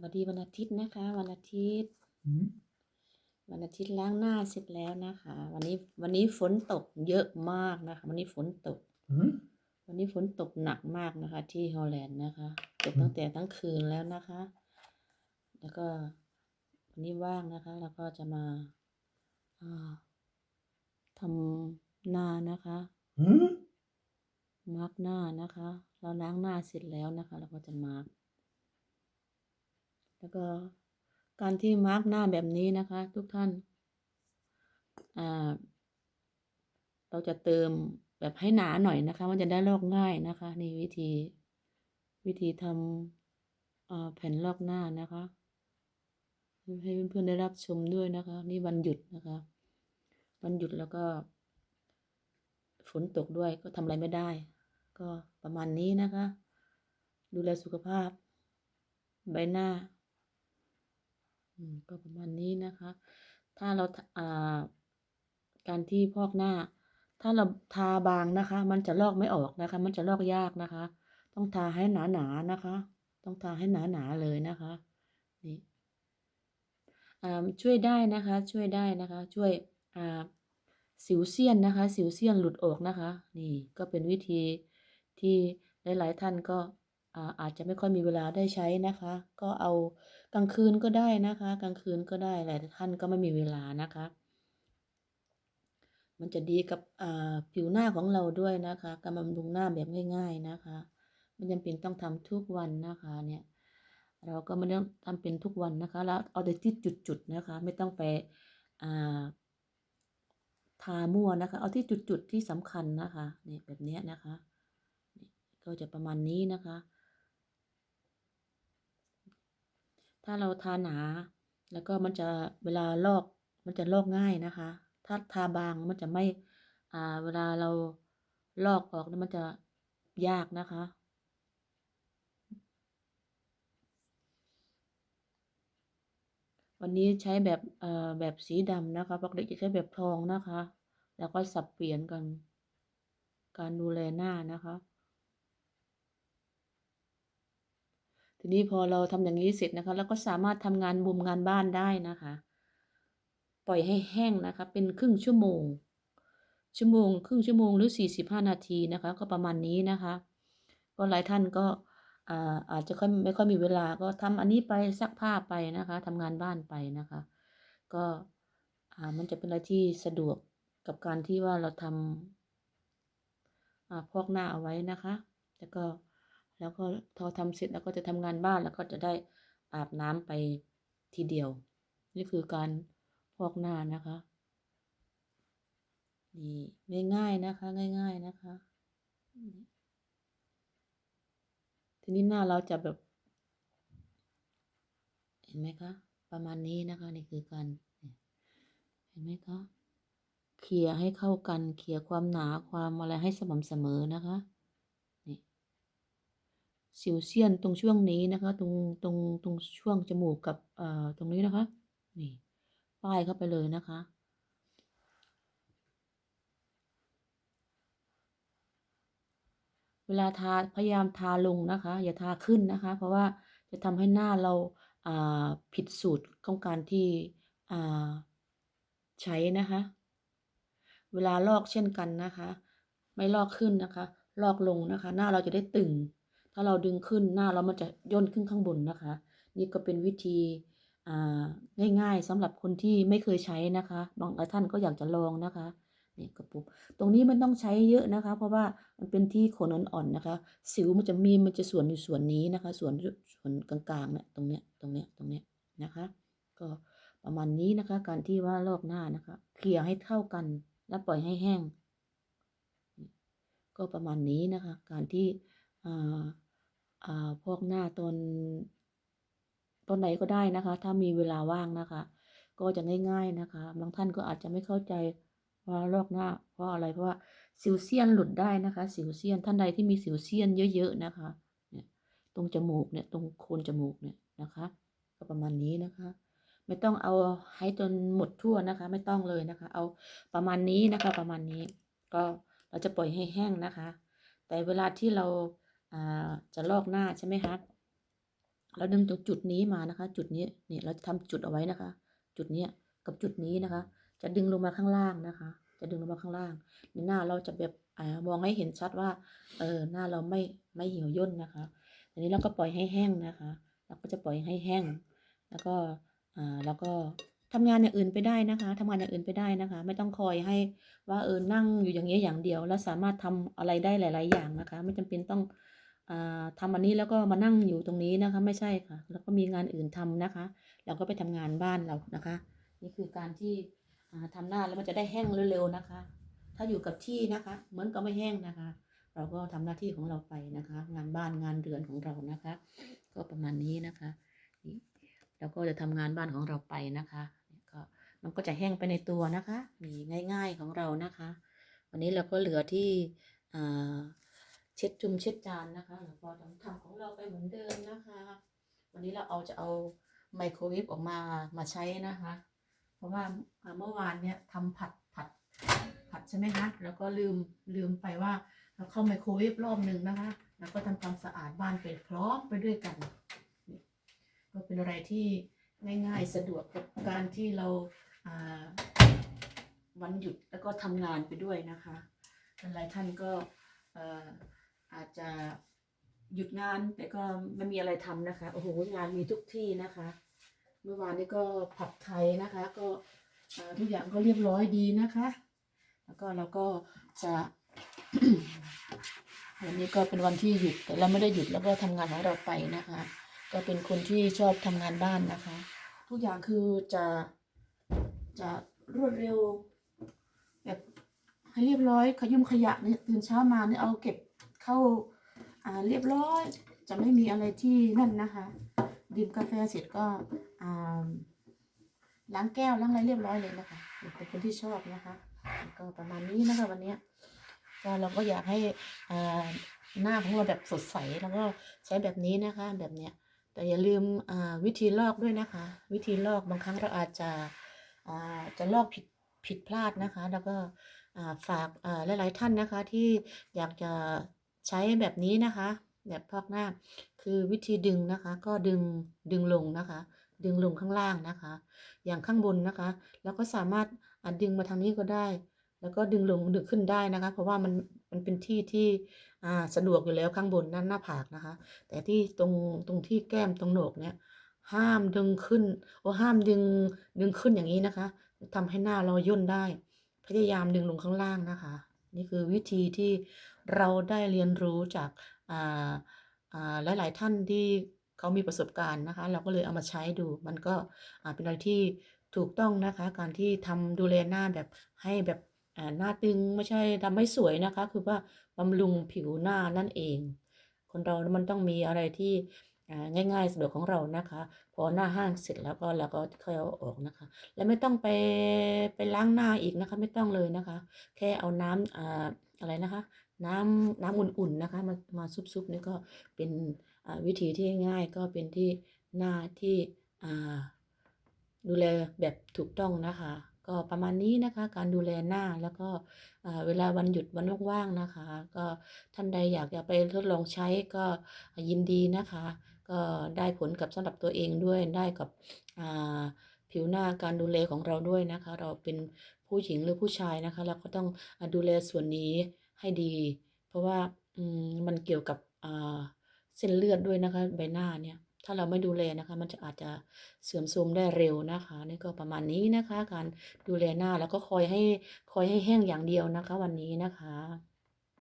วัสดีวันอาทิตย์นะคะ วันอาทิตย์อืมวันอาทิตย์ล้างหน้าเสร็จแล้วนะคะ วันนี้วันนี้ฝนตกเยอะมากนะคะ วันนี้ฝนตกอืมวันนี้ฝนตกหนักมากนะคะ ที่ฮอลแลนด์นะคะตกตั้งแต่ทั้งคืนแล้วนะคะ แล้วก็วันนี้ว่างนะคะ แล้วก็จะมาอ่าทำหน้านะคะอืมมาร์กหน้านะคะ เราล้างหน้าเสร็จแล้วนะคะ เราก็จะมาร์ก แล้วก็การที่มาร์กหน้าแบบนี้นะคะ ทุกท่าน อ่า เราจะเติมแบบให้หนาหน่อยนะคะ มันจะได้ลอกง่ายนะคะ นี่วิธีวิธีทำแผ่นลอกหน้านะคะ ให้เพื่อนๆได้รับชมด้วยนะคะ นี่วันหยุดนะคะ วันหยุดแล้วก็ ฝนตกด้วยก็ทำอะไรไม่ได้ ก็ประมาณนี้นะคะ ดูแลสุขภาพ ใบหน้า ก็ประมาณนี้นะคะ ถ้าเราอ่าการที่พอกหน้า ถ้าเราทาบางนะคะ มันจะลอกไม่ออกนะคะ มันจะลอกยากนะคะ ต้องทาให้หนาๆนนะคะ ต้องทาให้หนาๆเลยนะคะนี่อ่าช่วยได้นะคะ ช่วยได้นะคะ ช่วยอ่าสิวเซียนนะคะ สิวเซียนหลุดออกนะคะ นี่ก็เป็นวิธีที่หลาย ๆ ท่านก็ อาจจะไม่ค่อยมีเวลาได้ใช้นะคะ ก็เอากลางคืนก็ได้นะคะ กลางคืนก็ได้หลายท่านก็ไม่มีเวลานะคะ มันจะดีกับผิวหน้าของเราด้วยนะคะการบำรุงหน้าแบบง่าย ๆนะคะไม่จำเป็นต้องทำทุกวันนะคะเนี่ยเราก็ไม่ต้องทำเป็นทุกวันนะคะ แล้วเอาแต่ที่จุดๆนะคะ ไม่ต้องไปทามั่วนะคะ เอาที่จุดๆที่สำคัญนะคะนี่แบบนี้นะคะก็จะประมาณนี้นะคะ ถ้าเราทาหนา แล้วก็มันจะเวลาลอกมันจะลอกง่ายนะคะ ถ้าทาบางมันจะไม่อ่าเวลาเราลอกออกมันจะยากนะคะวันนี้ใช้แบบเอ่อแบบสีดำนะคะปกติจะใช้แบบทองนะคะ แล้วก็สับเปลี่ยนกัน การดูแลหน้านะคะ ทีนี้พอเราทำอย่างนี้เสร็จนะคะ แล้วก็สามารถทำงานบุมงานบ้านได้นะคะ ปล่อยให้แห้งนะคะ เป็นครึ่งชั่วโมง ชั่วโมง ครึ่งชั่วโมงหรือสี่สิบห้านาทีนะคะ ก็ประมาณนี้นะคะ ก็หลายท่านก็อาอาจจะค่อยไม่ค่อยมีเวลาก็ทำอันนี้ไปซักผ้าไปนะคะทำงานบ้านไปนะคะ ก็มันจะเป็นอะไรที่สะดวกกับการที่ว่าเราทำพอกหน้าเอาไว้นะคะ แล้วก็ แล้วก็พอทำเสร็จแล้วก็จะทำงานบ้านแล้วก็จะได้อาบน้ำไปทีเดียว นี่คือการพอกหน้านะคะนี่ง่ายๆนะคะ ง่าย ๆนะคะ ทีนี้หน้าเราจะแบบ เห็นไหมคะ ประมาณนี้นะคะ นี่คือการเห็นไหมคะเขี่ยให้เข้ากันเขี่ยความหนาความอะไรให้สม่ำเสมอนะคะ สิวเซียนตรงช่วงนี้นะคะ ตรงตรงตรงช่วงจมูกกับเอ่อตรงนี้นะคะ นี่ป้ายเข้าไปเลยนะคะ เวลาทาพยายามทาลงนะคะ อย่าทาขึ้นนะคะ เพราะว่าจะทำให้หน้าเราผิดสูตรของการที่ใช้นะคะ เวลาลอกเช่นกันนะคะ ไม่ลอกขึ้นนะคะ ลอกลงนะคะ หน้าเราจะได้ตึง ถ้าเราดึงขึ้นหน้าเรามันจะย่นขึ้นข้างบนนะคะ นี่ก็เป็นวิธีง่ายๆสำหรับคนที่ไม่เคยใช้นะคะบางหลายท่านก็อยากจะลองนะคะนี่กระปุกตรงนี้มันต้องใช้เยอะนะคะ เพราะว่ามันเป็นที่ขนอ่อนๆนะคะ สิวมันจะมีมันจะส่วนอยู่ส่วนนี้นะคะ ส่วนส่วนกลางๆเนี่ยตรงเนี้ยตรงเนี้ยตรงเนี้ยนะคะ ก็ประมาณนี้นะคะ การที่ว่าลอกหน้านะคะเคลียร์ให้เท่ากันแล้วปล่อยให้แห้ง ก็ประมาณนี้นะคะ การที่อ่า พอกหน้าตอนตอนไหนก็ได้นะคะ ถ้ามีเวลาว่างนะคะ ก็จะง่ายๆนะคะ บางท่านก็อาจจะไม่เข้าใจว่าลอกหน้า เพราะอะไรเพราะว่าสิวเซียนหลุดได้นะคะ สิวเซียนท่านใดที่มีสิวเซียนเยอะๆนะคะเนี่ยตรงจมูกเนี่ยตรงโคนจมูกเนี่ยนะคะ ก็ประมาณนี้นะคะ ไม่ต้องเอาให้จนหมดทั่วนะคะ ไม่ต้องเลยนะคะ เอาประมาณนี้นะคะ ประมาณนี้ ก็เราจะปล่อยให้แห้งนะคะ แต่เวลาที่เรา จะลอกหน้าใช่ไหมคะเราดึงจากจุดนี้มานะคะ จุดนี้เนี่ยเราจะทำจุดเอาไว้นะคะ จุดเนี้ยกับจุดนี้นะคะ จะดึงลงมาข้างล่างนะคะ จะดึงลงมาข้างล่างในหน้าเราจะแบบอมองให้เห็นชัดว่าเออหน้าเราไม่ไม่เหี่ยวย่นนะคะอันนี้เราก็ปล่อยให้แห้งนะคะเราก็จะปล่อยให้แห้ง แล้วก็อ่าแล้วก็ทำงานอย่างอื่นไปได้นะคะทำงานอย่างอื่นไปได้นะคะ ไม่ต้องคอยให้ว่าเออนั่งอยู่อย่างนี้ยอย่างเดียว แล้วสามารถทำอะไรได้หลาย ๆ อย่างนะคะ ไม่จำเป็นต้อง อ่าทำอันนี้แล้วก็มานั่งอยู่ตรงนี้นะคะ ไม่ใช่ค่ะ แล้วก็มีงานอื่นทำนะคะ เราก็ไปทำงานบ้านเรานะคะ นี่คือการที่อ่าทำหน้าแล้วมันจะได้แห้งเร็วๆนะคะ ถ้าอยู่กับที่นะคะ เหมือนก็ไม่แห้งนะคะ เราก็ทำหน้าที่ของเราไปนะคะ งานบ้านงานเรือนของเรานะคะ ก็ประมาณนี้นะคะนี่เราก็จะทำงานบ้านของเราไปนะคะก็มันก็จะแห้งไปในตัวนะคะนี่ง่าย ๆของเรานะคะ วันนี้เราก็เหลือที่อ่า เช็ดจุ่มเช็ดจานนะคะแล้วก็ต้องทำของเราไปเหมือนเดิมนะคะ วันนี้เราเอาจะเอาไมโครเวฟออกมามาใช้นะคะ เพราะว่าเมื่อวานเนี่ยทำผัดผัดผัดใช่ไหมคะแล้วก็ลืมลืมไปว่าเราเข้าไมโครเวฟรอบหนึ่งนะคะ แล้วก็ทำความสะอาดบ้านไปพร้อมไปด้วยกัน ก็เป็นอะไรที่ง่ายๆสะดวกกับการที่เราวันหยุดแล้วก็ทำงานไปด้วยนะคะหลายท่านก็ อาจจะหยุดงานแต่ก็ไม่มีอะไรทำนะคะโอ้โหงานมีทุกที่นะคะ เมื่อวานนี้ก็ผัดไทยนะคะ ก็ทุกอย่างก็เรียบร้อยดีนะคะ แล้วก็เราก็จะวันนี้ก็เป็นวันที่หยุดแต่เราไม่ได้หยุดแล้วก็ทำงานของเราไปนะคะ ก็เป็นคนที่ชอบทำงานบ้านนะคะ ทุกอย่างคือจะจะรวดเร็วแบบให้เรียบร้อยขยุ่มขยะเนี่ยตื่นเช้ามาเนี่ยเอาเก็บ เข้าเรียบร้อยจะไม่มีอะไรที่นั่นนะคะดื่มกาแฟเสร็จก็ล้างแก้วล้างอะไรเรียบร้อยเลยนะคะเป็นคนที่ชอบนะคะ ก็ประมาณนี้นะคะวันนี้ก็เราก็อยากให้หน้าของเราแบบสดใสแล้วก็ใช้แบบนี้นะคะแบบเนี้ยแต่อย่าลืมวิธีลอกด้วยนะคะ วิธีลอกบางครั้งเราอาจจะจะลอกผิดผิดพลาดนะคะ แล้วก็ฝากหลายๆท่านนะคะที่อยากจะ ใช้แบบนี้นะคะ แบบพอกหน้า คือวิธีดึงนะคะ ก็ดึงดึงลงนะคะ ดึงลงข้างล่างนะคะ อย่างข้างบนนะคะ แล้วก็สามารถอะดึงมาทางนี้ก็ได้ แล้วก็ดึงลงดึงขึ้นได้นะคะ เพราะว่ามันมันเป็นที่ที่อ่าสะดวกอยู่แล้วข้างบนนั่นหน้าผากนะคะ แต่ที่ตรงตรงที่แก้มตรงโหนกเนี่ยห้ามดึงขึ้นโอ้ห้ามดึงดึงขึ้นอย่างนี้นะคะทำให้หน้าเราย่นได้ พยายามดึงลงข้างล่างนะคะ นี่คือวิธีที่ เราได้เรียนรู้จากอ่าอ่าหลาย ๆ ท่านที่เขามีประสบการณ์นะคะ เราก็เลยเอามาใช้ดู มันก็เป็นอะไรที่ถูกต้องนะคะ การที่ทำดูแลหน้าแบบให้แบบหน้าตึงไม่ใช่ทำให้สวยนะคะ คือว่าบำรุงผิวหน้านั่นเอง คนเรา มันต้องมีอะไรที่ง่ายๆสะดวกของเรานะคะ พอหน้าห้างเสร็จแล้วก็เราก็ค่อยเอาออกนะคะ และไม่ต้องไปไปล้างหน้าอีกนะคะ ไม่ต้องเลยนะคะ แค่เอาน้ำออะไรนะคะ น้ำน้ำอุ่นๆนะคะมามาซุบๆนี่ก็เป็นวิธีที่ง่ายก็เป็นที่หน้าที่ดูแลแบบถูกต้องนะคะ ก็ประมาณนี้นะคะการดูแลหน้าแล้วก็เวลาวันหยุดวันว่างๆนะคะ ก็ท่านใดอยากจะไปทดลองใช้ก็ยินดีนะคะ ก็ได้ผลกับสำหรับตัวเองด้วยได้กับผิวหน้าการดูแลของเราด้วยนะคะ เราเป็นผู้หญิงหรือผู้ชายนะคะ เราก็ต้องดูแลส่วนนี้ ให้ดี เพราะว่ามันเกี่ยวกับเส้นเลือดด้วยนะคะใบหน้าเนี่ย ถ้าเราไม่ดูแลนะคะ มันจะอาจจะเสื่อมโทรมได้เร็วนะคะนี่ก็ประมาณนี้นะคะ การดูแลหน้าแล้วก็คอยให้คอยให้แห้งอย่างเดียวนะคะ วันนี้นะคะ